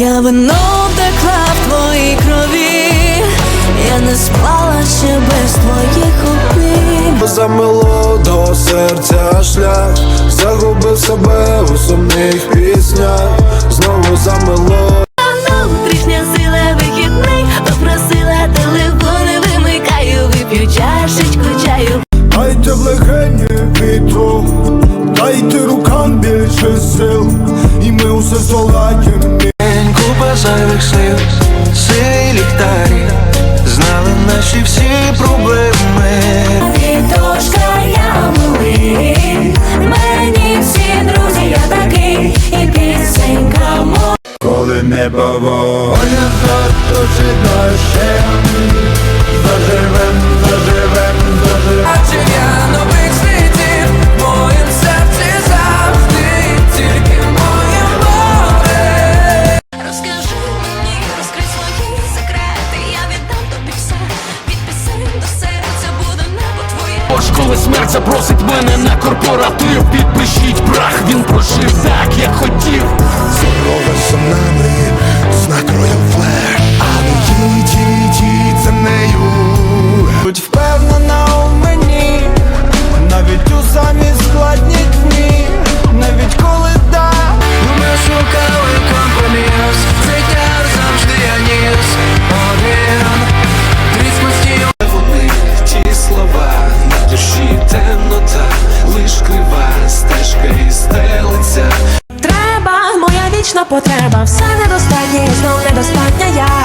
Я вино втекла в твоїй крові, я не спала ще без твоїх обійм. Замело до серця шлях, загубив себе у сумних піснях, знову замело. Внутрішня сила вихідний, попросила телефони, вимикаю, вип'ю чашечку чаю. Дайте легені вітру, дайте рукам більше сил, і ми усе здолаємо. Ліхтарі Знали наші всі проблеми. Дошка я малий, мені всі друзі, я такий, і пісенька мо. Коли небо воля, то чи дощем заживем, небо коли смерть запросить мене на корпоратив, підпишіть прах, потреба, все недостатнє, знов недостатня я.